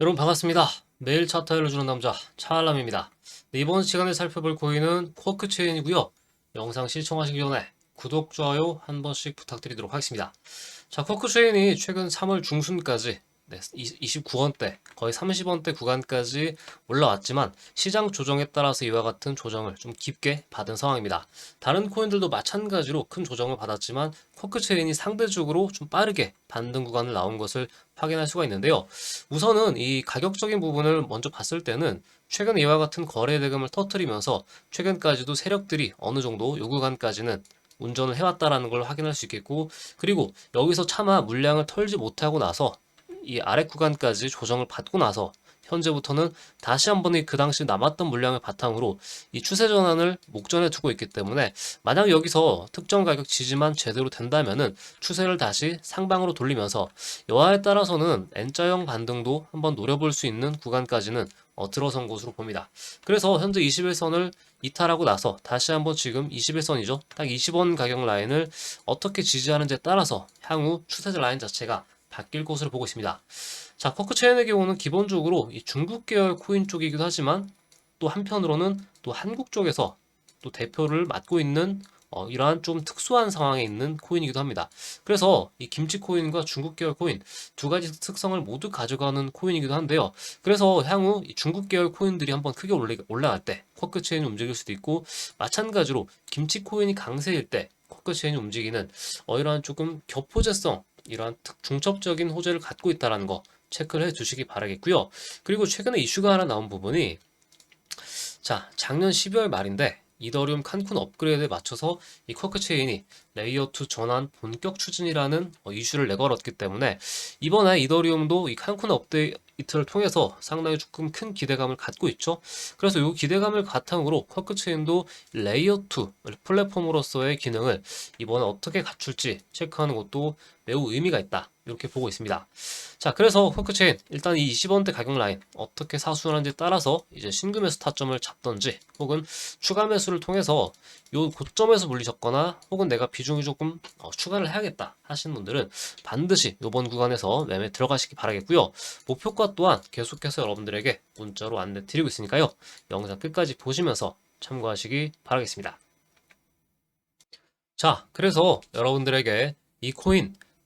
여러분 반갑습니다. 매일 차트 알려주는 남자 차알람입니다. 네, 이번 시간에 살펴볼 코인은 쿼크 체인이고요. 영상 시청하시기 전에 구독, 좋아요 한 번씩 부탁드리도록 하겠습니다. 자, 쿼크 체인이 최근 3월 중순까지 네, 29원대, 거의 30원대 구간까지 올라왔지만 시장 조정에 따라서 이와 같은 조정을 좀 깊게 받은 상황입니다. 다른 코인들도 마찬가지로 큰 조정을 받았지만 쿼크 체인이 상대적으로 좀 빠르게 반등 구간을 나온 것을 확인할 수가 있는데요. 우선은 이 가격적인 부분을 먼저 봤을 때는 최근 이와 같은 거래 대금을 터뜨리면서 최근까지도 세력들이 어느 정도 요 구간까지는 운전을 해왔다라는 걸 확인할 수 있겠고 그리고 여기서 차마 물량을 털지 못하고 나서 이 아래 구간까지 조정을 받고 나서 현재부터는 다시 한번 그 당시 남았던 물량을 바탕으로 이 추세 전환을 목전에 두고 있기 때문에 만약 여기서 특정 가격 지지만 제대로 된다면은 추세를 다시 상방으로 돌리면서 여하에 따라서는 N자형 반등도 한번 노려볼 수 있는 구간까지는 어, 들어선 것으로 봅니다. 그래서 현재 21선을 이탈하고 나서 다시 한번 지금 21선이죠. 딱 20원 가격 라인을 어떻게 지지하는지에 따라서 향후 추세 라인 자체가 바뀔 것으로 보고 있습니다. 자, 커크 체인의 경우는 기본적으로 이 중국 계열 코인 쪽이기도 하지만 또 한편으로는 또 한국 쪽에서 또 대표를 맡고 있는 어, 이러한 좀 특수한 상황에 있는 코인이기도 합니다. 그래서 이 김치 코인과 중국 계열 코인 두 가지 특성을 모두 가져가는 코인이기도 한데요. 그래서 향후 이 중국 계열 코인들이 한번 크게 올라갈 때 쿼크 체인이 움직일 수도 있고 마찬가지로 김치 코인이 강세일 때 쿼크 체인이 움직이는 어, 이러한 조금 격포제성 이러한 중첩적인 호재를 갖고 있다는 거 체크를 해 주시기 바라겠고요. 그리고 최근에 이슈가 하나 나온 부분이 자 작년 12월 말인데 이더리움 칸쿤 업그레이드에 맞춰서 이 쿼크 체인이 레이어 2 전환 본격 추진이라는 어, 이슈를 내걸었기 때문에 이번에 이더리움도 이 칸쿤 업데이트를 통해서 상당히 조금 큰 기대감을 갖고 있죠. 그래서 이 기대감을 바탕으로 쿼크 체인도 레이어 2 플랫폼으로서의 기능을 이번에 어떻게 갖출지 체크하는 것도 매우 의미가 있다. 이렇게 보고 있습니다. 자, 그래서 쿼크체인 일단 이 20원대 가격 라인 어떻게 사수하는지 따라서 이제 신규 매수 타점을 잡던지 혹은 추가 매수를 통해서 요 고점에서 물리셨거나 혹은 내가 비중이 조금 어, 추가를 해야겠다 하시는 분들은 반드시 요번 구간에서 매매 들어가시기 바라겠고요. 목표가 또한 계속해서 여러분들에게 문자로 안내 드리고 있으니까요. 영상 끝까지 보시면서 참고하시기 바라겠습니다. 자, 그래서 여러분들에게 이 코인